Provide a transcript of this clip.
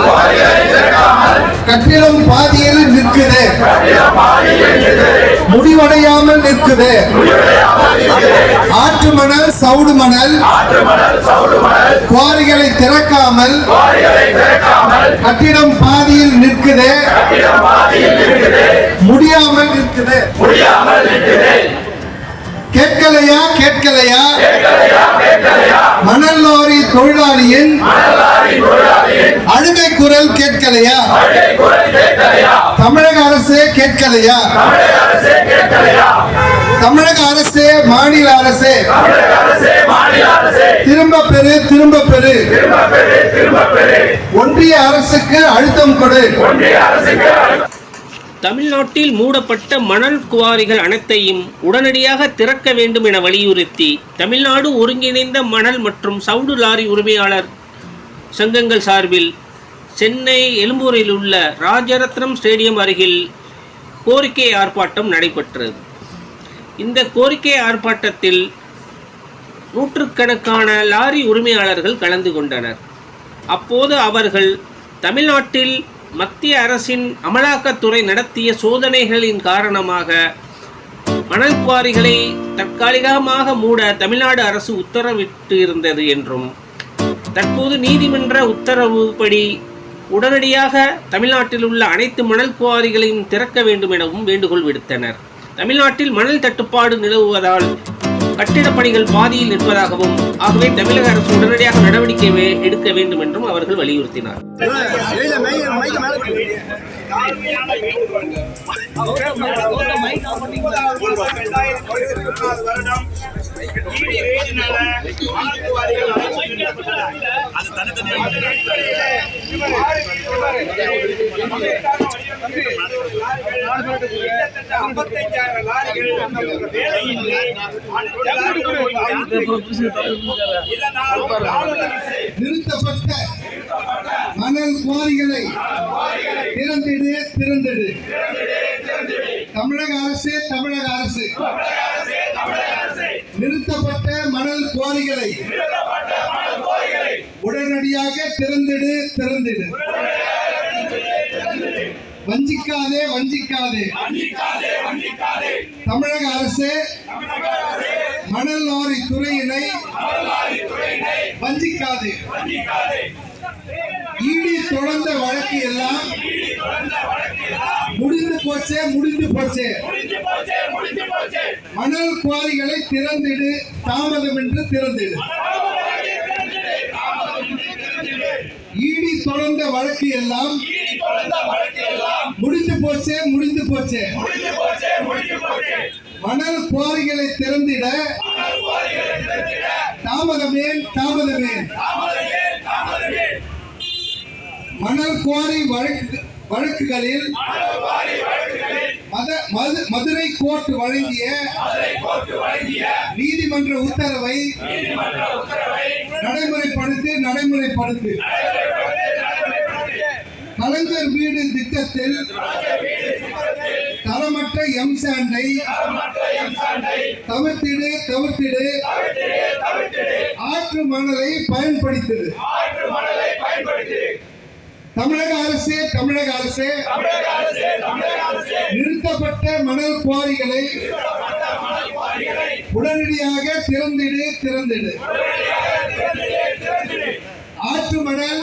குவாரிகளை கட்டிடம் பாதியில் நிற்குது. முடிவடையாமல் நிற்குது. ஆற்று மணல் சவுடு மணல் குவாரிகளை திறக்காமல் கட்டிடம் பாதியில் நிற்குது. முடியாமல் நிற்குது. கேட்கலையா கேட்கலையா? மணல் லாரி தொழிலாளியின் அழுகை குரல் கேட்கலையா? தமிழக அரசே கேட்கலையா? தமிழக அரசே மாநில அரசே. திரும்ப பெறு திரும்ப பெறு. ஒன்றிய அரசுக்கு அழுத்தம் கொடு. தமிழ்நாட்டில் மூடப்பட்ட மணல் குவாரிகள் அனைத்தையும் உடனடியாக திறக்க வேண்டும் என வலியுறுத்தி தமிழ்நாடு ஒருங்கிணைந்த மணல் மற்றும் சவுடு லாரி உரிமையாளர் சங்கங்கள் சார்பில் சென்னை எழும்பூரில் உள்ள ராஜரத்னம் ஸ்டேடியம் அருகில் கோரிக்கை ஆர்ப்பாட்டம் நடைபெற்றது. இந்த கோரிக்கை ஆர்ப்பாட்டத்தில் நூற்றுக்கணக்கான லாரி உரிமையாளர்கள் கலந்து கொண்டனர். அப்போது அவர்கள் தமிழ்நாட்டில் மத்திய அரசின் அமலாக்கத்துறை நடத்திய சோதனைகளின் காரணமாக மணல் குவாரிகளை தற்காலிகமாக மூட தமிழ்நாடு அரசு உத்தரவிட்டு இருந்தது என்றும் தற்போது நீதிமன்ற உத்தரவுப்படி உடனடியாக தமிழ்நாட்டில் உள்ள அனைத்து மணல் குவாரிகளையும் திறக்க வேண்டும் எனவும் வேண்டுகோள் விடுத்தனர். தமிழ்நாட்டில் மணல் தட்டுப்பாடு நிலவுவதால் கட்டிடப் பணிகள் பாதியில் நிற்பதாகவும் ஆகவே தமிழக அரசு உடனடியாக நடவடிக்கை எடுக்க வேண்டும் என்றும் அவர்கள் வலியுறுத்தினார். வருடம் லாரிகள் நிறுத்தப்பட்ட மணல் குவாரிகளை திறந்திடு திறந்திடு. தமிழக அரசு தமிழக அரசு. நிறுத்தப்பட்ட மணல் குவாரிகளை உடனடியாக திறந்திடு திறந்திடு. வஞ்சிக்காதே வஞ்சிக்காதே. தமிழக அரசு மணல் லாரி துறையினை வஞ்சிக்காதே. ஈடி தொடர்ந்த வழக்கு எல்லாம் முடிந்து போச்சே முடிந்து போச்சே. மணல் குவாரிகளை திறந்திடு தாமதமின்றி திறந்திடு. ஈடி தொடர்ந்த வழக்கு எல்லாம் முடிந்து போச்சே முடிந்து போச்சே. மணல் குவாரிகளை திறந்திட தாமதமேன் தாமதமேன் மணல் குவாரி வழக்கு வழக்குகளில் மத- மது- மதுரை கோர்ட் வழங்கிய நீதிமன்ற உத்தரவை நடைமுறைப்படுத்தி நடைமுறைப்படுத்து. கலைஞர் வீடு திட்டத்தில் தரமற்ற எம் சாண்டை தவிர்த்திடு தவிர்த்திடு. ஆற்று மணலை பயன்படுத்திடு. தமிழக அரசு தமிழக அரசு நிறுத்தப்பட்ட மணல் குவாரிகளை உடனடியாக திறந்திடு திறந்திடு. ஆற்று மணல்.